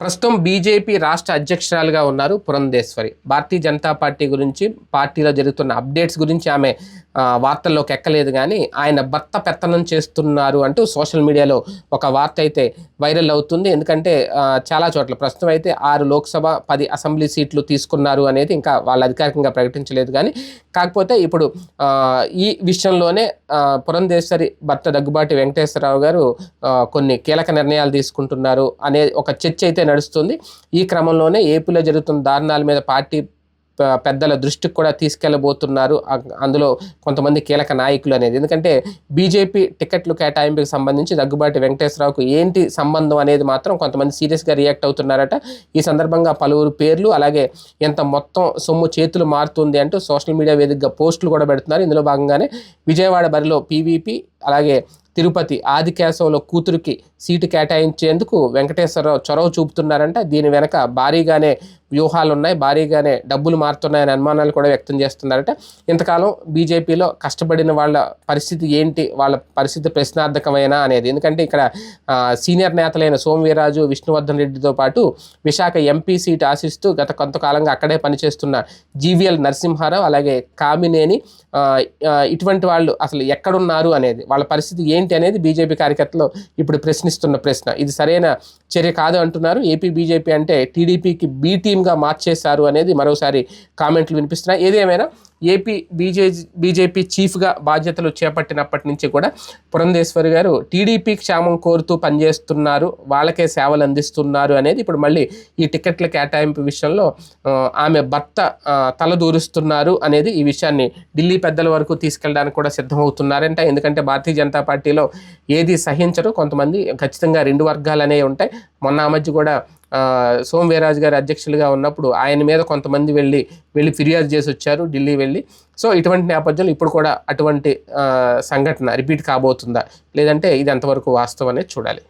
ప్రస్తుతం బీజేపీ రాష్ట్ర అధ్యక్షురాలుగా ఉన్నారు పురంధేశ్వరి. భారతీయ జనతా పార్టీ గురించి పార్టీలో జరుగుతున్న అప్డేట్స్ గురించి ఆమె వార్తల్లోకి ఎక్కలేదు కానీ ఆయన భర్త పెత్తనం చేస్తున్నారు అంటూ సోషల్ మీడియాలో ఒక వార్త అయితే వైరల్ అవుతుంది. ఎందుకంటే చాలా చోట్ల ప్రస్తుతం అయితే ఆరు లోక్సభ పది అసెంబ్లీ సీట్లు తీసుకున్నారు అనేది ఇంకా వాళ్ళు అధికారికంగా ప్రకటించలేదు కానీ కాకపోతే ఇప్పుడు ఈ విషయంలోనే పురంధేశ్వరి భర్త దగ్గుబాటి వెంకటేశ్వరరావు గారు కొన్ని కీలక నిర్ణయాలు తీసుకుంటున్నారు అనే ఒక చర్చ అయితే నడుస్తుంది. ఈ క్రమంలోనే ఏపీలో జరుగుతున్న దారుణాల మీద పార్టీ పెద్దల దృష్టికి కూడా తీసుకెళ్ళబోతున్నారు అందులో కొంతమంది కీలక నాయకులు అనేది. ఎందుకంటే బీజేపీ టికెట్లు కేటాయింపుకి సంబంధించి దగ్గుబాటి వెంకటేశ్వరరావుకు ఏంటి సంబంధం అనేది మాత్రం కొంతమంది సీరియస్గా రియాక్ట్ అవుతున్నారట. ఈ సందర్భంగా పలువురు పేర్లు అలాగే ఎంత మొత్తం సొమ్ము చేతులు మారుతుంది అంటూ సోషల్ మీడియా వేదికగా పోస్టులు కూడా పెడుతున్నారు. ఇందులో భాగంగానే విజయవాడ బరిలో పీవీపీ అలాగే తిరుపతి ఆదికేశవుల కూతురికి సీటు కేటాయించేందుకు వెంకటేశ్వరరావు చొరవ చూపుతున్నారంట. దీని వెనక భారీగానే వ్యూహాలు ఉన్నాయి భారీగానే డబ్బులు మారుతున్నాయనే అనుమానాలు కూడా వ్యక్తం చేస్తున్నారట ఇంతకాలం బీజేపీలో కష్టపడిన వాళ్ళ పరిస్థితి ఏంటి? వాళ్ళ పరిస్థితి ప్రశ్నార్థకమైనా అనేది. ఎందుకంటే ఇక్కడ సీనియర్ నేతలైన సోమవీరాజు విష్ణువర్ధన్ రెడ్డితో పాటు విశాఖ ఎంపీ సీట్ ఆశిస్తూ గత కొంతకాలంగా అక్కడే పనిచేస్తున్న జీవీఎల్ నరసింహారావు అలాగే కామినేని ఇటువంటి వాళ్ళు అసలు ఎక్కడున్నారు అనేది వాళ్ళ పరిస్థితి ఏంటి అనేది బీజేపీ కార్యకర్తలు ఇప్పుడు ప్రశ్నిస్తున్న ప్రశ్న. ఇది సరైన చర్య కాదు అంటున్నారు. ఏపీ బీజేపీ అంటే టీడీపీకి బీ టీమ్గా మార్చేశారు అనేది మరోసారి కామెంట్లు వినిపిస్తున్నాయి. ఏదేమైనా ఏపీ బీజే బీజేపీ చీఫ్గా బాధ్యతలు చేపట్టినప్పటి నుంచి కూడా పురంధేశ్వరి గారు టీడీపీ క్షేమం కోరుతూ పనిచేస్తున్నారు వాళ్ళకే సేవలు అందిస్తున్నారు అనేది ఇప్పుడు మళ్ళీ ఈ టికెట్ల కేటాయింపు విషయంలో ఆమె భర్త తలదూరుస్తున్నారు అనేది ఈ విషయాన్ని ఢిల్లీ పెద్దల వరకు తీసుకెళ్ళడానికి కూడా సిద్ధమవుతున్నారంట. ఎందుకంటే భారతీయ జనతా పార్టీలో ఏది సహించరు కొంతమంది ఖచ్చితంగా రెండు వర్గాలు అనేవి ఉంటాయి. మొన్న ఆ మధ్య కూడా సోమవీరాజు గారి అధ్యక్షులుగా ఉన్నప్పుడు ఆయన మీద కొంతమంది వెళ్ళి వెళ్ళి ఫిర్యాదు చేసి వచ్చారు ఢిల్లీ వెళ్ళి. సో ఇటువంటి నేపథ్యంలో ఇప్పుడు కూడా అటువంటి సంఘటన రిపీట్ కాబోతుందా? లేదంటే ఇది ఎంతవరకు వాస్తవం అనేది చూడాలి.